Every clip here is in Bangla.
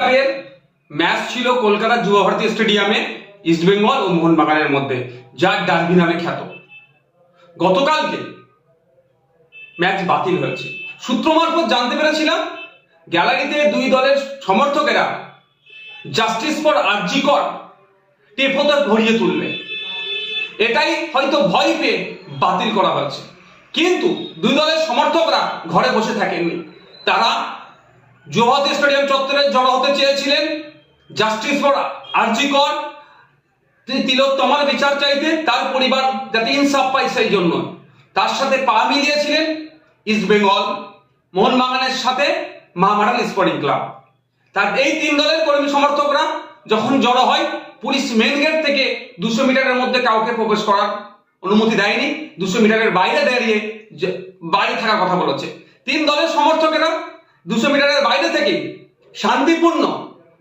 এর ম্যাচ ছিল কলকাতা যুব ভারতী স্টেডিয়ামে ইস্টবেঙ্গল ও মোহনবাগানের মধ্যে যার ডার্বি নামে খ্যাত। গতকালকে ম্যাচ বাতিল হয়েছে। সূত্র মারফত জানতে পেরেছিলাম, গ্যালারিতে দুই দলের সমর্থকেরা জাস্টিস ফর আরজিকর টেপোতে ভরিয়ে তুলবে এটাই হয়তো ভয় পেয়ে বাতিল করা হয়েছে। কিন্তু দুই দলের সমর্থকরা ঘরে বসে থাকেননি। তারা জোহাতি স্টেডিয়াম চত্বরে জড়ো হতে চেয়েছিলেন জাস্টিস ফর। আরজিকর তিলোত্তমার বিচার চাইতে তার পরিবার যাতে ইনসাফ পায় সেই জন্য। তার সাথে পা মিলিয়েছিলেন ইস্ট বেঙ্গল, মোহনবাগানের সাথে মহামারান স্পোর্টিং ক্লাব। তার এই তিন দলের কর্মী সমর্থকরা যখন জড়ো হয়, পুলিশ মেন গেট থেকে দুশো মিটারের মধ্যে কাউকে প্রবেশ করার অনুমতি দেয়নি। দুশো মিটারের বাইরে দাঁড়িয়ে বাইরে থাকার কথা বলেছে। তিন দলের সমর্থকেরা দুশো মিটারের বাইরে শান্তিপূর্ণ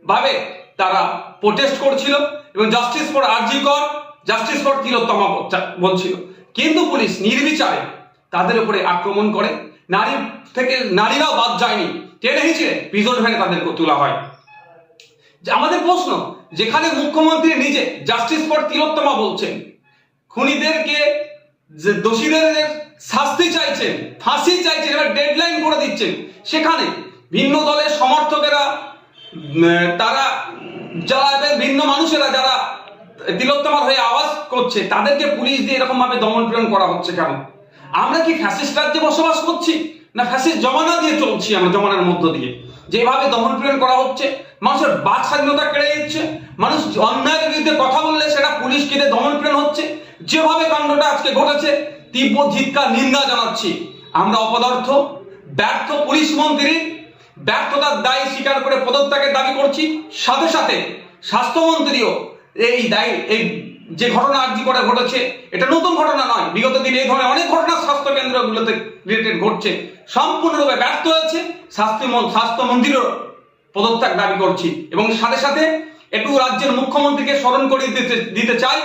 ভাবে তারা প্রোটেস্ট করছিল এবং জাস্টিস ফর আরজি কর জাস্টিস ফর তিলোত্তমা বলছিল। কিন্তু পুলিশ নির্বিচারে তাদের উপরে আক্রমণ করে। নারী থেকে, নারীরাও বাদ যায়নি। টেনে হিঁচড়ে প্রিজন ভ্যানে তাদেরকে তোলা হয়। আমাদের প্রশ্ন, যেখানে মুখ্যমন্ত্রী নিজে জাস্টিস ফর তিলোত্তমা বলছেন, খুনিদেরকে যে দোষীদের শাস্তি চাইছেন, ফাঁসি চাইছেন, এবার ডেডলাইন করে দিচ্ছেন, সেখানে ভিন্ন দলের সমর্থকেরা তারা যারা ভিন্ন মানুষেরা যারা তিলোত্তমার হয়ে আওয়াজ করছে, তাদেরকে পুলিশ দিয়ে এরকম ভাবে দমন পীড়ন করা হচ্ছে কেন? আমরা কি ফ্যাসিস্ট রাজ্যে বসবাস করছি? না ফ্যাসিস্ট জমানা দিয়ে চলছি আমরা জমানার মধ্য দিয়ে? যেভাবে দমন পীড়ন করা হচ্ছে, মানুষের বাক স্বাধীনতা কেড়ে দিচ্ছে মানুষ অন্যায়ের বিরুদ্ধে কথা বললে সেটা পুলিশ কেটে দমন পীড়ন হচ্ছে। যেভাবে কাণ্ডটা আজকে ঘটেছে, তীব্র ধিক্কার, নিন্দা জানাচ্ছি। আমরা অপদার্থ, ব্যর্থ পুলিশ মন্ত্রী ব্যর্থতার দায় স্বীকার করে পদত্যাগের দাবি করছি। সাথে সাথে স্বাস্থ্যমন্ত্রীও এই দায়, এই যে ঘটনা আর্জি করে ঘটেছে, এটা নতুন ঘটনা নয়। বিগত দিনে এই ধরনের অনেক ঘটনা স্বাস্থ্য কেন্দ্রগুলোতে রিলেটেড ঘটছে। সম্পূর্ণরূপে ব্যর্থ হয়েছে। স্বাস্থ্য মন- স্বাস্থ্যমন্ত্রীরও পদত্যাগ দাবি করছি। এবং সাথে সাথে একটু রাজ্যের মুখ্যমন্ত্রীকে স্মরণ করিয়ে দিতে দিতে চাই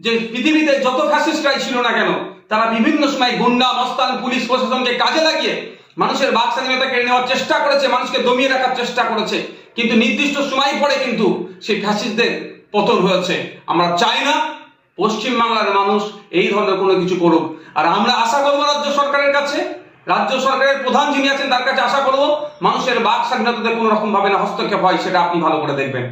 যে পৃথিবীতে যত ফ্যাসিস্টরাই ছিল না কেন, তারা বিভিন্ন সময় গুন্ডা, মস্তান, পুলিশ প্রশাসনকে কাজে লাগিয়ে মানুষের বাক স্বাধীনতা কেড়ে নেওয়ার চেষ্টা করেছে, মানুষকে দমিয়ে রাখার চেষ্টা করেছে। কিন্তু নির্দিষ্ট সময় পরে কিন্তু সেই ফ্যাসিস্টদের পতন হয়েছে। আমরা চাই না পশ্চিম বাংলার মানুষ এই ধরনের কোনো কিছু করুক। আর আমরা আশা করব রাজ্য সরকারের কাছে, রাজ্য সরকারের প্রধান যিনি আছেন তার কাছে আশা করব মানুষের বাক স্বাধীনতাতে কোনো রকম ভাবে না হস্তক্ষেপ হয়, সেটা আপনি ভালো করে দেখবেন।